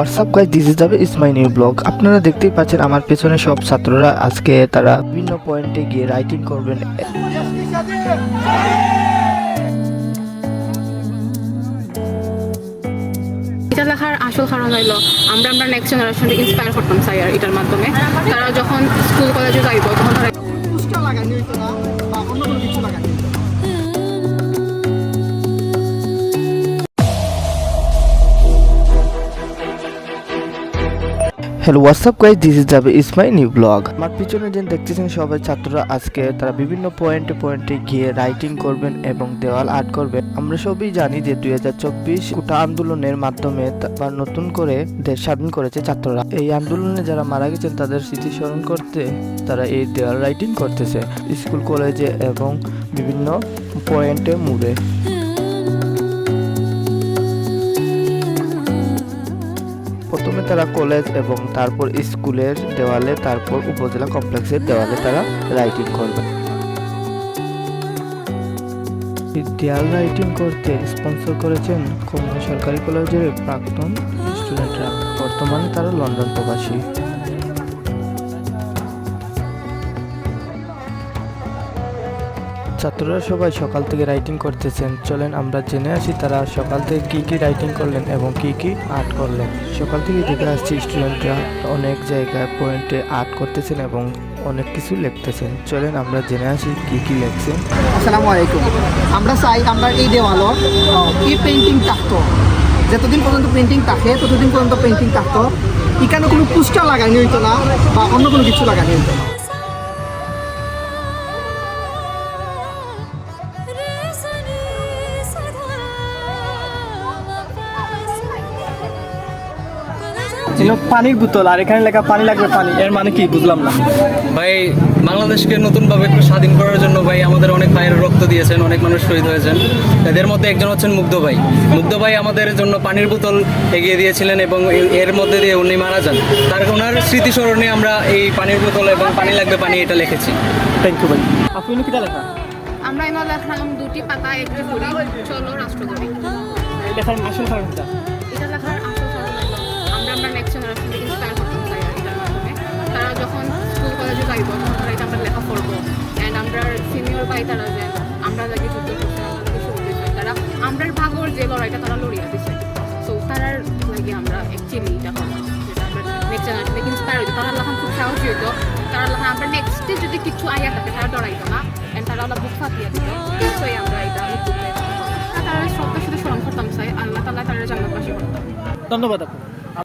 WhatsApp guys this is যাবে is my new blog আপনারা দেখতেই পাচ্ছেন আমার পেছনে সব ছাত্ররা আজকে তারা বিভিন্ন পয়েন্টে গিয়ে রাইটিং করবেন। এটা লেখার আসল কারণ হইল আমরা আমরা নেক্সট জেনারেশনকে ইন্সপায়ার করতাম চাই আর এটার মাধ্যমে। তারা যখন স্কুল কলেজে যাইব তখন তারা লাগানো হইতো না hello WhatsApp guys this is যাবে ইস মাই নিউ ব্লগ আমার পিছনে যে দেখতেছেন সবাই, ছাত্ররা, আজকে তারা বিভিন্ন পয়েন্টে পয়েন্টে গিয়ে রাইটিং করবেন এবং দেওয়াল আর্ট করবেন। আমরা সবই জানি যে দুই হাজার চব্বিশ কোটা আন্দোলনের মাধ্যমে বা নতুন করে দেশ স্বাধীন করেছে ছাত্ররা। এই আন্দোলনে যারা মারা গেছেন, তাদের স্মৃতি স্মরণ করতে তারা এই দেওয়াল রাইটিং করতেছে। স্কুল, কলেজে এবং বিভিন্ন পয়েন্টে মুড়ে। তারা কলেজ এবং তারপর স্কুলের দেওয়ালে, তারপর উপজেলা কমপ্লেক্সের দেওয়ালে তারা রাইটিং করবে। দেয়াল রাইটিং করতে স্পন্সর করেছেন খুলনা সরকারি কলেজের প্রাক্তন স্টুডেন্টরা বর্তমানে তারা লন্ডন প্রবাসী। ছাত্ররা সবাই সকাল থেকে রাইটিং করতেছেন। চলেন আমরা জেনে আসি তারা সকাল থেকে কি কি রাইটিং করলেন এবং কি কি আর্ট করলেন। সকাল থেকে দেখে আসছি স্টুডেন্টরা অনেক জায়গায় পয়েন্টে আর্ট করতেছেন এবং অনেক কিছু লিখতেছেন। চলেন আমরা জেনে আসি কি কি লিখছেন। আসসালামু আলাইকুম। আমরা চাই আমরা এই দেওয়ালত এই পেইন্টিং থাকতো? যতদিন পর্যন্ত পেইন্টিং থাকে, ততদিন পর্যন্ত পেইন্টিং থাকতো। এখানে কোনো পোস্টার লাগানো হইতো না বা অন্য কোনো কিছু লাগানো হইতো না। পানির বোতল আর এখানে লেখা পানি লাগবে পানি। এর মানে কি বুঝলাম না। ভাই বাংলাদেশকে নতুনভাবে একটু স্বাধীন করার জন্য ভাই আমাদের অনেক ভাইয়ের রক্ত দিয়েছেন অনেক মানুষ শহীদ হয়েছেন। এদের মধ্যে একজন হচ্ছেন মুগ্ধ ভাই। মুগ্ধ ভাই আমাদের জন্য পানির বোতল এগিয়ে দিয়েছিলেন এবং এর মধ্যে দিয়ে উনি মারা যান। তার ওনার স্মৃতিস্মরণে আমরা এই পানির বোতল এবং পানি লাগবে পানি এটা লিখেছি। থ্যাংক ইউ ভাই। আপনি কিটা লেখা? আমরা এনে লেখলাম দুটি পাতা একটি করি চলো রাষ্ট্র করি লেখার আসল কারণটা। ভাই তারা যে আমরা লাগে যুদ্ধ আমরা তারা ভাগর যে লড়াইটা তারা লড়িয়া দিছে। সো তারার লাগে আমরা অ্যাকচুয়ালি এটা ইন্সপায়ার তারা খুব তারা যদি আইয়া থাকে, তারা আমরা এটা তারা চাই আল্লাহ তারা ধন্যবাদ আপু।